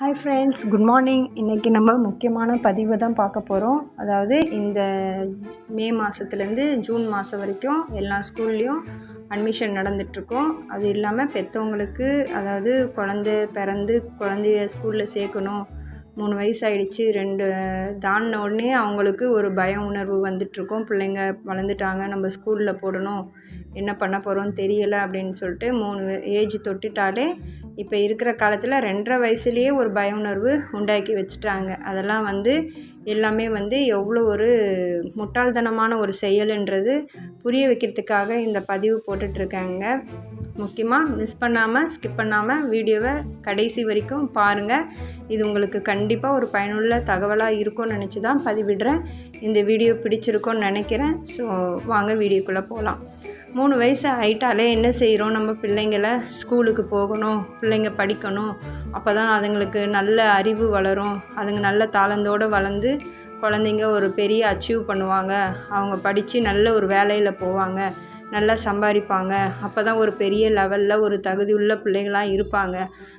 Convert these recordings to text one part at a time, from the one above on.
Hi friends good morning இன்றைக்கி நம்ம முக்கியமான பதிவை தான் பார்க்க போகிறோம் அதாவது இந்த மே மாதத்துலேருந்து ஜூன் மாதம் வரைக்கும் எல்லா ஸ்கூல்லேயும் அட்மிஷன் நடந்துகிட்ருக்கோம் அது இல்லாமல் பெற்றவங்களுக்கு அதாவது குழந்த பிறந்து குழந்தைய ஸ்கூலில் சேர்க்கணும் மூணு வயசு ஆயிடுச்சு ரெண்டு தாண்டின உடனே அவங்களுக்கு ஒரு பய உணர்வு வந்துட்டுருக்கும். பிள்ளைங்க வளர்ந்துட்டாங்க நம்ம ஸ்கூலில் போடணும் என்ன பண்ண போகிறோம் தெரியலை அப்படின்னு சொல்லிட்டு மூணு ஏஜ் தொட்டுட்டாலே இப்போ இருக்கிற காலத்தில் ரெண்டரை வயசுலேயே ஒரு பய உணர்வு உண்டாக்கி வச்சுட்டாங்க. அதெல்லாம் வந்து எல்லாமே வந்து எவ்வளோ ஒரு முட்டாள்தனமான ஒரு செயலுன்றது புரிய வைக்கிறதுக்காக இந்த பதிவு போட்டுட்ருக்காங்க. முக்கியமாக மிஸ் பண்ணாமல் ஸ்கிப் பண்ணாமல் வீடியோவை கடைசி வரைக்கும் பாருங்கள் இது உங்களுக்கு கண்டிப்பாக ஒரு பயனுள்ள தகவலாக இருக்கும்னு நினச்சி தான் பதிவிடுறேன். இந்த வீடியோ பிடிச்சிருக்கோன்னு நினைக்கிறேன். ஸோ வாங்க வீடியோக்குள்ளே போகலாம் மூணு வயசு ஆயிட்டாலே என்ன செய்கிறோம் நம்ம பிள்ளைங்கள ஸ்கூலுக்கு போகணும் பிள்ளைங்க படிக்கணும். அப்போ தான் அதுங்களுக்கு நல்ல அறிவு வளரும். அதுங்க நல்ல தாளந்தோடு வளர்ந்து குழந்தைங்க ஒரு பெரிய அச்சீவ் பண்ணுவாங்க. அவங்க படித்து நல்ல ஒரு வேலையில் போவாங்க. நல்லா சம்பாதிப்பாங்க அப்போ தான் ஒரு பெரிய லெவலில் ஒரு தகுதி உள்ள பிள்ளைகளாக இருப்பாங்க.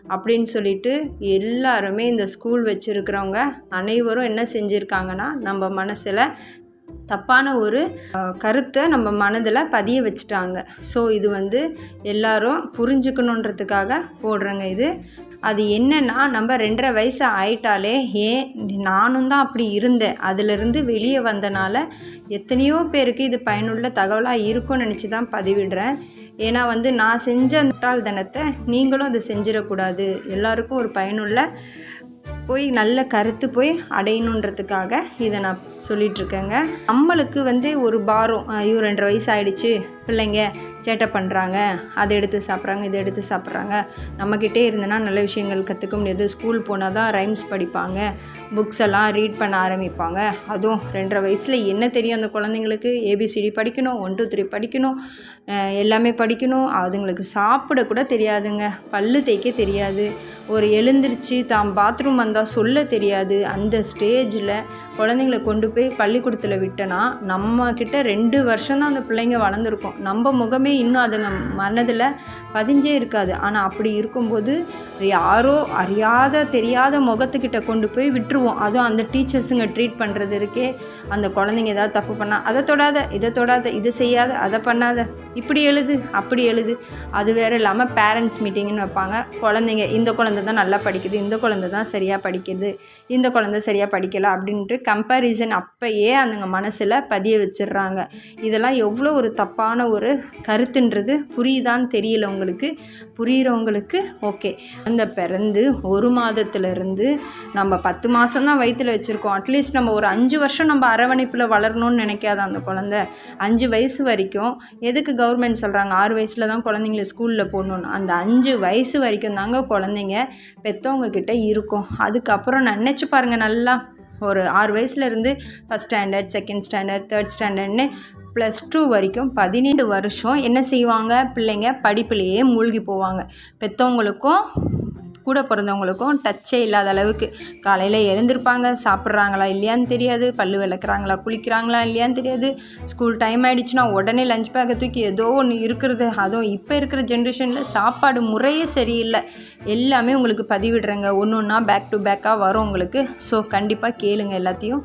அப்படின்னு சொல்லிட்டு எல்லாருமே இந்த ஸ்கூல் வச்சுருக்கிறவங்க அனைவரும் என்ன செஞ்சுருக்காங்கன்னா நம்ம மனசில் தப்பான ஒரு கருத்தை நம்ம மனதில் பதிய வச்சுட்டாங்க. ஸோ இது வந்து எல்லாரும் புரிஞ்சுக்கணுன்றதுக்காக போடுறேங்க இது. அது என்னென்னா நம்ம ரெண்டரை வயசு ஆயிட்டாலே ஏன் நானும் தான் அப்படி இருந்தேன். அதிலிருந்து வெளியே வந்தனால எத்தனையோ பேருக்கு இது பயனுள்ள தகவலாக இருக்கும்னு நினச்சி தான் பதிவிடுறேன். ஏன்னா வந்து நான் செஞ்ச முட்டாள்தனத்தை நீங்களும் அதை செஞ்சிடக்கூடாது. எல்லாருக்கும் ஒரு பயனுள்ள போய் நல்ல கருத்து போய் அடையணுன்றதுக்காக இதை நான் சொல்லிகிட்ருக்கேங்க நம்மளுக்கு வந்து ஒரு பாரம் ஐயோ ரெண்டரை வயசு ஆகிடுச்சு பிள்ளைங்க சேட்டை பண்ணுறாங்க அதை எடுத்து சாப்பிட்றாங்க இதை எடுத்து சாப்பிட்றாங்க. நம்மக்கிட்டே இருந்தனா நல்ல விஷயங்கள் கற்றுக்க முடியாது. ஸ்கூல் போனால் தான் ரைம்ஸ் படிப்பாங்க புக்ஸ் எல்லாம் ரீட் பண்ண ஆரம்பிப்பாங்க. அதுவும் ரெண்டரை வயசில் என்ன தெரியும் அந்த குழந்தைங்களுக்கு? ஏபிசிடி படிக்கணும் ஒன் டூ த்ரீ படிக்கணும் எல்லாமே படிக்கணும். அதுங்களுக்கு சாப்பிட கூட தெரியாதுங்க. பல்லு தேய்க்க தெரியாது. ஒரு எழுந்திருச்சு தான் பாத்ரூம் வந்தால் சொல்ல தெரியாது. அந்த ஸ்டேஜில் குழந்தைங்கள கொண்டு போய் பள்ளிக்கூடத்தில் விட்டனா நம்மக்கிட்ட ரெண்டு வருஷம் தான் அந்த பிள்ளைங்க வளர்ந்துருக்கும். நம்ம முகமே இன்னும் அதுங்க மனதில் பதிஞ்சே இருக்காது. ஆனால் அப்படி இருக்கும்போது யாரோ அறியாத தெரியாத முகத்துக்கிட்ட கொண்டு போய் விட்டுருவோம். அதுவும் அந்த டீச்சர்ஸுங்க ட்ரீட் பண்ணுறது இருக்கே. அந்த குழந்தைங்க ஏதாவது தப்பு பண்ணால் அதை தொடாத இதை தொடாத இதை செய்யாத அதை பண்ணாத. இப்படி எழுது அப்படி எழுது. அது வேறு இல்லாமல் பேரண்ட்ஸ் மீட்டிங்னு வைப்பாங்க. குழந்தைங்க இந்த குழந்தை தான் நல்லா படிக்குது இந்த குழந்தை தான் சரியாக படிக்குது இந்த குழந்தை சரியாக படிக்கலை அப்படின்ட்டு கம்பேரிசன் அப்போயே அந்தங்க மனசில் பதிய வச்சிடுறாங்க. இதெல்லாம் எவ்வளோ ஒரு தப்பான ஒரு கருத்துன்றது புரியுதான்னு தெரியல உங்களுக்கு. புரிகிறவங்களுக்கு ஓகே. அந்த பிறந்து ஒரு மாதத்துலேருந்து நம்ம பத்து மாதம் தான் வயிற்றில் வச்சுருக்கோம். அட்லீஸ்ட் நம்ம ஒரு அஞ்சு வருஷம் நம்ம அரவணைப்பில் வளரணும்னு நினைக்காத அந்த குழந்த. அஞ்சு வயசு வரைக்கும் எதுக்கு கவர்மெண்ட் சொல்கிறாங்க ஆறு வயசில் தான் குழந்தைங்கள ஸ்கூலில் போடணுன்னு அந்த அஞ்சு வயசு வரைக்கும் தாங்க குழந்தைங்க பெற்றவங்க கிட்ட இருக்கும். அதுக்கப்புறம் நினச்சி பாருங்கள் நல்லா. ஒரு ஆறு வயசுலேருந்து first standard second standard third ஸ்டாண்டர்ட்னு plus two வரைக்கும் பதினெண்டு வருஷம் என்ன செய்வாங்க? பிள்ளைங்க படிப்புலேயே மூழ்கி போவாங்க. பெற்றவங்களுக்கும் கூட பிறந்தவங்களுக்கும் டச்சே இல்லாத அளவுக்கு காலையில் எழுந்திருப்பாங்க. சாப்பிட்றாங்களா இல்லையான்னு தெரியாது. பல் விளக்குறாங்களா குளிக்கிறாங்களா இல்லையான்னு தெரியாது. ஸ்கூல் டைம் ஆகிடுச்சுன்னா உடனே லஞ்ச் பேக்கை தூக்கி ஏதோ ஒன்று இருக்கிறது. அதுவும் இப்போ இருக்கிற ஜென்ரேஷனில் சாப்பாடு முறையே சரியில்லை. எல்லாமே உங்களுக்கு பதிவிடுறேங்க. ஒன்று ஒன்றா பேக் டு பேக்காக வரும் உங்களுக்கு. ஸோ கண்டிப்பாக கேளுங்க எல்லாத்தையும்.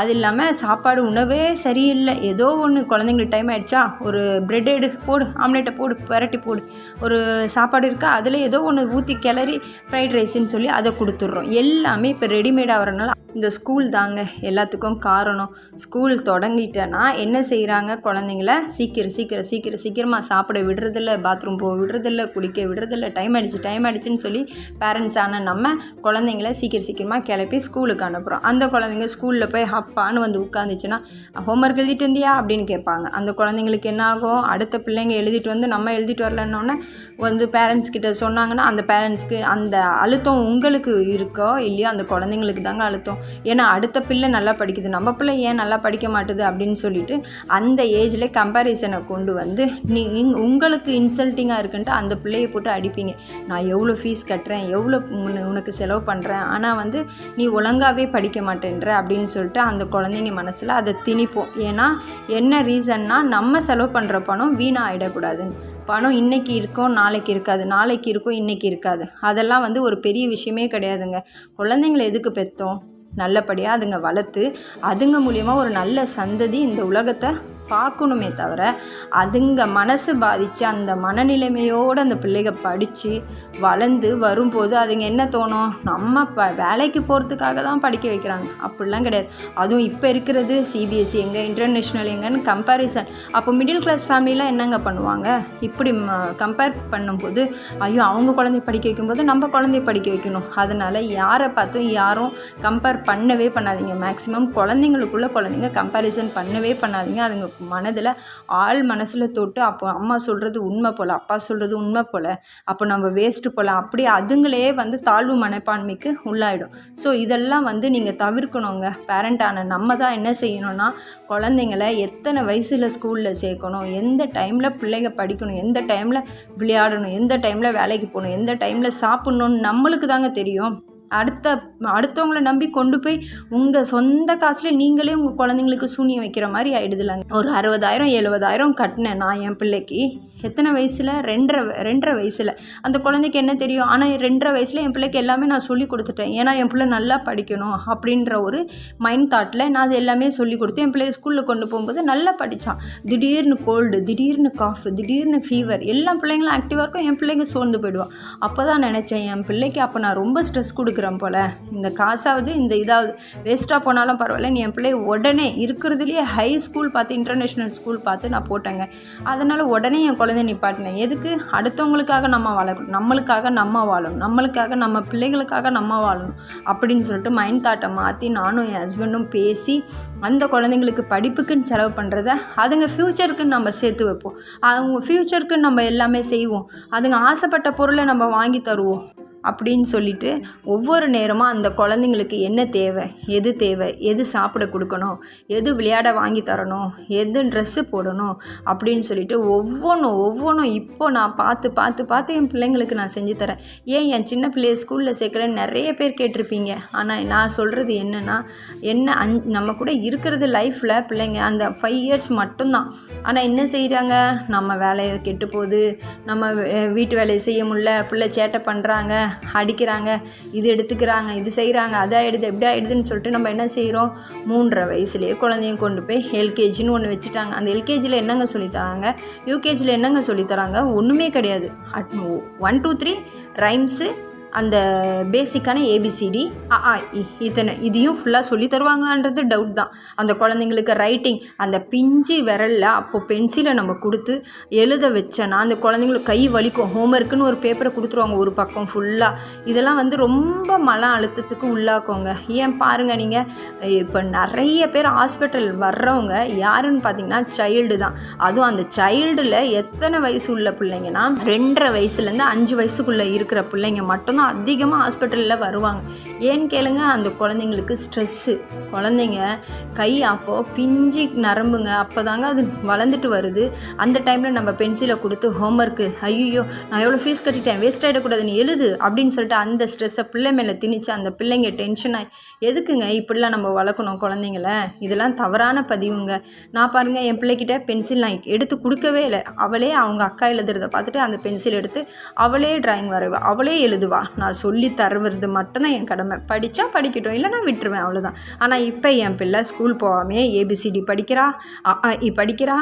அது இல்லாமல் சாப்பாடு உணவே சரியில்லை. ஏதோ ஒன்று குழந்தைங்களுக்கு டைம் ஆகிடுச்சா ஒரு ப்ரெட் எடு போடு ஆம்லேட்டை போடு பரட்டி போடு. ஒரு சாப்பாடு இருக்கா? அதில் ஏதோ ஒன்று ஊற்றி கிளறி ஃப்ரைட் ரைஸ்ன்னு சொல்லி அதை கொடுத்துட்றோம். எல்லாமே இப்போ ரெடிமேடாக வரனால இந்த ஸ்கூல் தாங்க எல்லாத்துக்கும் காரணம். ஸ்கூல் தொடங்கிட்டேன்னா என்ன செய்கிறாங்க குழந்தைங்கள? சீக்கிரம் சீக்கிரம் சீக்கிரம் சீக்கிரமாக சாப்பிட விடுறதில்ல பாத்ரூம் போக விடுறதில்ல குளிக்க விடுறதில்ல டைம் ஆகிடுச்சு டைம் ஆகிடுச்சின்னு சொல்லி பேரண்ட்ஸ் ஆன நம்ம குழந்தைங்கள சீக்கிரம் சீக்கிரமாக கிளப்பி ஸ்கூலுக்கு அனுப்புகிறோம் அந்த குழந்தைங்க ஸ்கூலில் போய் ஹப்பான்னு வந்து உட்காந்துச்சுன்னா ஹோம்ஒர்க் எழுதிட்டு வந்தியா? அப்படின்னு கேட்பாங்க. அந்த குழந்தைங்களுக்கு என்ன ஆகும்? அடுத்த பிள்ளைங்க எழுதிட்டு வந்து நம்ம எழுதிட்டு வரலன்னொன்னே வந்து பேரண்ட்ஸ் கிட்ட சொன்னாங்கன்னா அந்த பேரண்ட்ஸ்க்கு அந்த அழுத்தம் உங்களுக்கு இருக்கோ இல்லையோ அந்த குழந்தைங்களுக்கு தாங்க அழுத்தம். ஏன்னா அடுத்த பிள்ளை நல்லா படிக்குது. நம்ம பிள்ளை ஏன் நல்லா படிக்க மாட்டுது அப்படின்னு சொல்லிட்டு அந்த ஏஜில் கம்பேரிசனை கொண்டு வந்து நீ இங்- உங்களுக்கு இன்சல்ட்டிங்காக இருக்குன்ட்டு அந்த பிள்ளையை போட்டு அடிப்பீங்க. நான் எவ்வளோ ஃபீஸ் கட்டுறேன் எவ்வளோ உனக்கு செலவு பண்ணுறேன் ஆனால் வந்து நீ ஒழுங்காகவே படிக்க மாட்டேன்ற அப்படின்னு சொல்லிட்டு அந்த குழந்தைங்க மனசில் அதை திணிப்போம். ஏன்னா என்ன ரீசன்னா நம்ம செலவு பண்ணுற பணம் வீணாக ஆகிடக்கூடாதுன்னு பணம் இன்னைக்கு இருக்கும் நாளைக்கு இருக்காது. நாளைக்கு இருக்கும் இன்றைக்கி இருக்காது. அதெல்லாம் வந்து ஒரு பெரிய விஷயமே கிடையாதுங்க. குழந்தைங்களை எதுக்கு பெற்றோம் நல்லபடியாக அதுங்க வளர்த்து அதுங்க மூலியமாக ஒரு நல்ல சந்ததி இந்த உலகத்தை பார்க்கணுமே தவிர அதுங்க மனசு பாதித்து அந்த மனநிலைமையோடு அந்த பிள்ளைங்க படித்து வளர்ந்து வரும்போது அதுங்க என்ன தோணும்? நம்ம ப வேலைக்கு போகிறதுக்காக தான் படிக்க வைக்கிறாங்க. அப்படிலாம் கிடையாது. அதுவும் இப்போ இருக்கிறது சிபிஎஸ்சி எங்கே இன்டர்நேஷ்னல் எங்கன்னு கம்பேரிசன் அப்போ மிடில் கிளாஸ் ஃபேமிலிலாம் என்னங்க பண்ணுவாங்க? இப்படி கம்பேர் பண்ணும்போது ஐயோ அவங்க குழந்தைய படிக்க வைக்கும்போது நம்ம குழந்தைய படிக்க வைக்கணும். அதனால் யாரை பார்த்தும் யாரும் கம்பேர் பண்ணவே பண்ணாதீங்க. மேக்ஸிமம் குழந்தைங்களுக்குள்ள குழந்தைங்க கம்பேரிசன் பண்ணவே பண்ணாதீங்க. அதுங்க மனதில் ஆள் மனசில் தொட்டு அப்போ அம்மா சொல்கிறது உண்மை போல் அப்பா சொல்கிறது உண்மை போல் அப்போ நம்ம வேஸ்ட்டு போல் அப்படி அதுங்களே வந்து தாழ்வு மனப்பான்மைக்கு உள்ளாயிடும். ஸோ இதெல்லாம் வந்து நீங்கள் தவிர்க்கணுங்க. பேரண்டான நம்ம தான் என்ன செய்யணும்னா குழந்தைங்கள எத்தனை வயசில் ஸ்கூலில் சேர்க்கணும் எந்த டைமில் பிள்ளைங்க படிக்கணும் எந்த டைமில் விளையாடணும் எந்த டைமில் வேலைக்கு போகணும் எந்த டைமில் சாப்பிட்ணுன்னு நம்மளுக்கு தாங்க தெரியும். அடுத்த அடுத்தவங்கள நம்பி கொண்டு போய் உங்கள் சொந்த காசில் நீங்களே உங்கள் குழந்தைங்களுக்கு சூனியம் வைக்கிற மாதிரி ஆயிடுதுலங்க. ஒரு அறுபதாயிரம் எழுபதாயிரம் கட்டினேன் நான் என் பிள்ளைக்கு. எத்தனை வயசில்? ரெண்டரை ரெண்டரை வயசில். அந்த குழந்தைக்கு என்ன தெரியும்? ஆனால் ரெண்டரை வயசில் என் பிள்ளைக்கு எல்லாமே நான் சொல்லி கொடுத்துட்டேன். ஏன்னா என் பிள்ளை நல்லா படிக்கணும் அப்படின்ற ஒரு மைண்ட் தாட்டில் நான் அது எல்லாமே சொல்லி கொடுத்து என் பிள்ளைய ஸ்கூலில் கொண்டு போகும்போது நல்லா படித்தான் திடீர்னு கோல்டு திடீர்னு காஃப் திடீர்னு ஃபீவர் எல்லா பிள்ளைங்களும் ஆக்டிவாக இருக்கும். என் பிள்ளைங்க சோர்ந்து போயிடுவான். அப்போ தான் நினச்சேன் என் பிள்ளைக்கு அப்போ நான் ரொம்ப ஸ்ட்ரெஸ் கொடுக்க கொடுக்குறேன் போல். இந்த காசாவது இந்த இதாவது வேஸ்ட்டாக போனாலும் பரவாயில்ல. நீ என் பிள்ளைய உடனே இருக்கிறதுலேயே ஹை ஸ்கூல் பார்த்து இன்டர்நேஷ்னல் ஸ்கூல் பார்த்து நான் போட்டேங்க. அதனால் உடனே என் குழந்தைய நிப்பாட்டினேன் எதுக்கு? அடுத்தவங்களுக்காக நம்ம வாழக்கணும் நம்மளுக்காக நம்ம வாழணும். நம்மளுக்காக நம்ம பிள்ளைகளுக்காக நம்ம வாழணும் அப்படின்னு சொல்லிட்டு மைண்ட் தாட்டை மாற்றி நானும் என் ஹஸ்பண்டும் பேசி அந்த குழந்தைங்களுக்கு படிப்புக்குன்னு செலவு பண்ணுறத அதுங்க ஃப்யூச்சருக்குன்னு நம்ம சேர்த்து வைப்போம். அவங்க ஃப்யூச்சருக்குன்னு நம்ம எல்லாமே செய்வோம். அதுங்க ஆசைப்பட்ட பொருளை நம்ம வாங்கி தருவோம். அப்படின்னு சொல்லிட்டு ஒவ்வொரு நேரமும் அந்த குழந்தைங்களுக்கு என்ன தேவை எது தேவை எது சாப்பிட கொடுக்கணும் எது விளையாட வாங்கி தரணும் எது ட்ரெஸ்ஸு போடணும் அப்படின்னு சொல்லிட்டு ஒவ்வொன்றும் ஒவ்வொன்றும் இப்போ நான் பார்த்து பார்த்து பார்த்து என் பிள்ளைங்களுக்கு நான் செஞ்சு தரேன். ஏன் என் சின்ன பிள்ளைய ஸ்கூலில் சேர்க்குறேன்னு நிறைய பேர் கேட்டிருப்பீங்க. ஆனால் நான் சொல்கிறது என்னென்னா என்ன அஞ் நம்ம கூட இருக்கிறது லைஃப்பில் பிள்ளைங்க அந்த ஃபைவ் இயர்ஸ் மட்டும்தான். ஆனால் என்ன செய்கிறாங்க நம்ம வேலையை கெட்டு போகுது. நம்ம வீட்டு வேலையை செய்ய முடியல. பிள்ளை சேட்டை பண்ணுறாங்க அடிக்கிறாங்க இது எடுத்துக்கிறாங்க இது செய்கிறாங்க அது ஆகிடுது எப்படி ஆகிடுதுன்னு சொல்லிட்டு நம்ம என்ன செய்கிறோம் மூன்றரை வயசுலேயே குழந்தையும் கொண்டு போய் எல்கேஜின்னு ஒன்று வச்சுட்டாங்க. அந்த எல்கேஜியில் என்னங்க சொல்லித்தராங்க யூகேஜியில் என்னங்க சொல்லித்தராங்க ஒன்றுமே கிடையாது. At one two three rhymes அந்த பேசிக்கான ஏபிசிடி அ ஆ இ இத்தனை. இதையும் ஃபுல்லாக சொல்லி தருவாங்களான்றது டவுட் தான். அந்த குழந்தைங்களுக்கு ரைட்டிங் அந்த பிஞ்சு விரலில் அப்போ பென்சிலை நம்ம கொடுத்து எழுத வச்சேன்னா அந்த குழந்தைங்களுக்கு கை வலிக்கும். ஹோம்ஒர்க்குன்னு ஒரு பேப்பரை கொடுத்துருவாங்க ஒரு பக்கம் ஃபுல்லாக இதெல்லாம் வந்து ரொம்ப மன அழுத்தத்துக்கு உள்ளாக்குங்க. ஏன் பாருங்கள் நீங்கள் இப்போ நிறைய பேர் ஹாஸ்பிட்டல் வர்றவங்க யாருன்னு பார்த்தீங்கன்னா சைல்டு தான். அதுவும் அந்த சைல்டில் எத்தனை வயசு உள்ள பிள்ளைங்கன்னா ரெண்டரை வயசுலேருந்து அஞ்சு வயசுக்குள்ளே இருக்கிற பிள்ளைங்க மட்டும்தான் அதிகமாக ஹாஸ்பிட்டலில் வருவாங்க. ஏன்னு கேளுங்க அந்த குழந்தைங்களுக்கு ஸ்ட்ரெஸ்ஸு குழந்தைங்க கை அப்போது பிஞ்சு நரம்புங்க. அப்போ தாங்க அது வளர்ந்துட்டு வருது. அந்த டைமில் நம்ம பென்சிலை கொடுத்து ஹோம்ஒர்க்கு ஐயோ நான் எவ்வளோ ஃபீஸ் கட்டிட்டேன்? வேஸ்ட் ஆகிடக்கூடாது நீ எழுது அப்படின்னு சொல்லிட்டு அந்த ஸ்ட்ரெஸ்ஸை பிள்ளை மேலே திணிச்சு அந்த பிள்ளைங்க டென்ஷன் ஆகி எதுக்குங்க இப்படிலாம் நம்ம வளர்க்கணும் குழந்தைங்கள? இதெல்லாம் தவறான பதிவுங்க. நான் பாருங்கள் என் பிள்ளைக்கிட்ட பென்சில் நான் எடுத்து கொடுக்கவே இல்லை. அவளே அவங்க அக்கா எழுதுறத பார்த்துட்டு அந்த பென்சில் எடுத்து அவளே ட்ராயிங் வரைவா அவளே எழுதுவா. நான் சொல்லி தருவது மட்டும்தான் என் கடமை. படித்தா படிக்கட்டும் இல்லைனா விட்டுருவேன் அவ்வளோதான் ஆனால் இப்போ என் பிள்ளை ஸ்கூல் போகாமே ஏபிசிடி படிக்கிறா அ, இ படிக்கிறா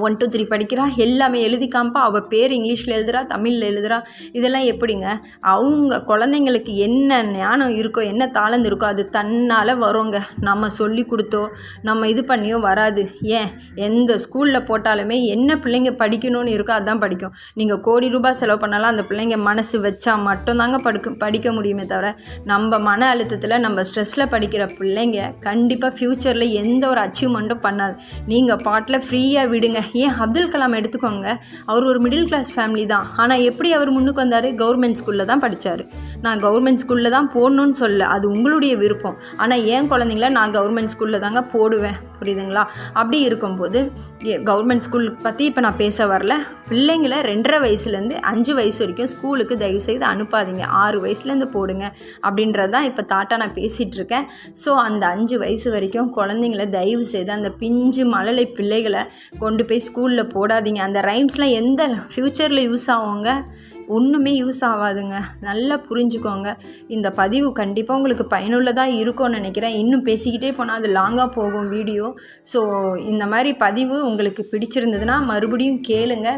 ஒன் டூ த்ரீ படிக்கிறா எல்லாமே எழுதி காமிப்பா. அவள் பேர் இங்கிலீஷில் எழுதுறா தமிழில் எழுதுறா. இதெல்லாம் எப்படிங்க? அவங்க குழந்தைங்களுக்கு என்ன ஞானம் இருக்கோ என்ன தாளந்து இருக்கோ அது தன்னால் வருங்க. நம்ம சொல்லி கொடுத்தோ நம்ம இது பண்ணியோ வராது. ஏன்? எந்த ஸ்கூலில் போட்டாலுமே என்ன பிள்ளைங்க படிக்கணும்னு இருக்கோ அதான் படிக்கும். நீங்கள் கோடி ரூபாய் செலவு பண்ணாலும் அந்த பிள்ளைங்க மனசு வச்சா மட்டும்தாங்க படுக்க படிக்க முடியுமே தவிர நம்ம மன அழுத்தத்தில் நம்ம ஸ்ட்ரெஸ்ஸில் படிக்கிற பிள்ளைங்க கண்டிப்பாக ஃப்யூச்சரில் எந்த ஒரு அச்சீவ்மெண்ட்டும் பண்ணாது. நீங்கள் பாட்டில் ஃப்ரீயாக விடுங்க. ஏன் அப்துல் கலாம் எடுத்துக்கோங்க. அவர் ஒரு மிடில் கிளாஸ் ஃபேமிலி தான். ஆனால் எப்படி அவர் முன்னுக்கு வந்தார்? கவர்மெண்ட் ஸ்கூலில் தான் படித்தார் நான் கவர்மெண்ட் ஸ்கூலில் தான் போடணும்னு சொல்ல அது உங்களுடைய விருப்பம். ஆனால் ஏன் குழந்தைங்கள நான் கவர்மெண்ட் ஸ்கூலில் தாங்க போடுவேன்? புரியுதுங்களா? அப்படி இருக்கும்போது கவர்மெண்ட் ஸ்கூல் பற்றி இப்போ நான் பேச வரல. பிள்ளைங்களை ரெண்டரை வயசுலேருந்து அஞ்சு வயசு வரைக்கும் ஸ்கூலுக்கு தயவுசெய்து அனுப்பாதீங்க. ஆறு வயசுலேருந்து போடுங்க அப்படின்றது தான் இப்போ தாட்டாக நான் பேசிகிட்டு இருக்கேன் ஸோ அந்த அஞ்சு வயசு வரைக்கும் குழந்தைங்கள தயவு செய்து அந்த பிஞ்சு மழலை பிள்ளைகளை கொண்டு போய் ஸ்கூலில் போடாதீங்க. அந்த ரைம்ஸ்லாம் எந்த ஃப்யூச்சரில் யூஸ் ஆகுங்க? ஒன்றுமே யூஸ் ஆகாதுங்க. நல்லா புரிஞ்சுக்கோங்க. இந்த பதிவு கண்டிப்பாக உங்களுக்கு பயனுள்ளதாக இருக்கும்னு நினைக்கிறேன். இன்னும் பேசிக்கிட்டே போனால் அது லாங்காக போகும் வீடியோ ஸோ இந்த மாதிரி பதிவு உங்களுக்கு பிடிச்சிருந்ததுன்னா மறுபடியும் கேளுங்க.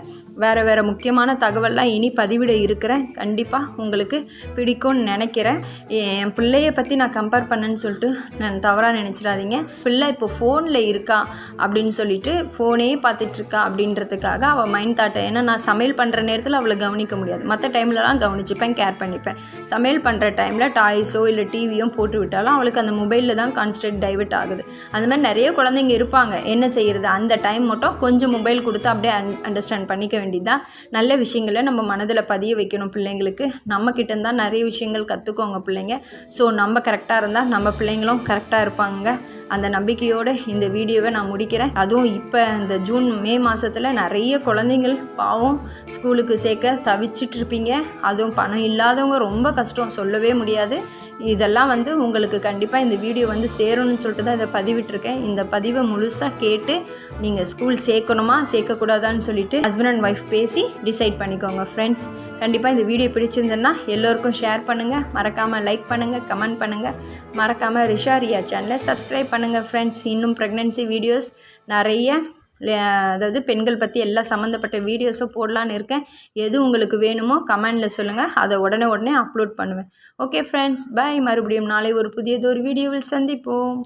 வேறு வேறு முக்கியமான தகவல்லாம் இனி பதிவிட இருக்கிறேன். கண்டிப்பாக உங்களுக்கு பிடிக்கும்னு நினைக்கிறேன். என் பிள்ளையை பற்றி நான் கம்பேர் பண்ணேன்னு சொல்லிட்டு நான் தவறாக நினச்சிடாதீங்க. பிள்ளை இப்போ ஃபோனில் இருக்கா அப்படின்னு சொல்லிட்டு ஃபோனே பார்த்துட்ருக்கா அப்படின்றதுக்காக அவள் மைண்ட் தாட்டை ஏன்னா நான் சமையல் பண்ணுற நேரத்தில் அவளை கவனிக்க முடியாது. மற்ற டைம்லலாம் கவனிச்சுப்பேன் கேர் பண்ணிப்பேன். சமையல் பண்ணுற டைமில் டாய்ஸோ இல்லை டிவியோ போட்டு விட்டாலும் அவளுக்கு அந்த மொபைலில் தான் கான்ஸ்டன்ட் டைவர்ட் ஆகுது. அந்த மாதிரி நிறைய குழந்தைங்க இருப்பாங்க. என்ன செய்கிறது அந்த டைம் மட்டும் கொஞ்சம் மொபைல் கொடுத்து அப்படியே அன் அண்டர்ஸ்டாண்ட் பண்ணிக்க வேண்டியதுதான். நல்ல விஷயங்களை நம்ம மனதில் பதிய வைக்கணும் பிள்ளைங்களுக்கு. நம்ம கிட்ட தான் நிறைய விஷயங்கள் கற்றுக்கோங்க பிள்ளைங்க. ஸோ நம்ம கரெக்டாக இருந்தால் நம்ம பிள்ளைங்களும் கரெக்டாக இருப்பாங்க. அந்த நம்பிக்கையோடு இந்த வீடியோவை நான் முடிக்கிறேன். அதுவும் இப்போ இந்த ஜூன் மே மாதத்தில் நிறைய குழந்தைங்கள் பாவம் ஸ்கூலுக்கு சேர்க்க தவிச்சு இருப்பீங்க அதுவும் பணம் இல்லாதவங்க ரொம்ப கஷ்டம். சொல்லவே முடியாது. இதெல்லாம் வந்து உங்களுக்கு கண்டிப்பாக இந்த வீடியோ வந்து சேரணும்னு சொல்லிட்டு தான் இதை பதிவிட்டிருக்கேன். இந்த பதிவை முழுசாக கேட்டு நீங்கள் ஸ்கூல் சேர்க்கணுமா? சேர்க்கக்கூடாதான்னு சொல்லிட்டு ஹஸ்பண்ட் அண்ட் ஒய்ஃப் பேசி டிசைட் பண்ணிக்கோங்க ஃப்ரெண்ட்ஸ் கண்டிப்பாக இந்த வீடியோ பிடிச்சிருந்ததுன்னா எல்லோருக்கும் ஷேர் பண்ணுங்கள் மறக்காமல் லைக் பண்ணுங்கள் கமெண்ட் பண்ணுங்கள் மறக்காமல் ரிஷா ரியா சேனலை சப்ஸ்கிரைப் பண்ணுங்கள் ஃப்ரெண்ட்ஸ் இன்னும் ப்ரெக்னென்சி வீடியோஸ் நிறைய அதாவது பெண்கள் பற்றி எல்லா சம்மந்தப்பட்ட வீடியோஸும் போடலான்னு இருக்கேன். எது உங்களுக்கு வேணுமோ கமெண்டில் சொல்லுங்கள் அதை உடனே உடனே அப்லோட் பண்ணுவேன். ஓகே ஃப்ரெண்ட்ஸ் பாய் மறுபடியும் நாளை ஒரு புதியதொரு வீடியோவில் சந்திப்போம்.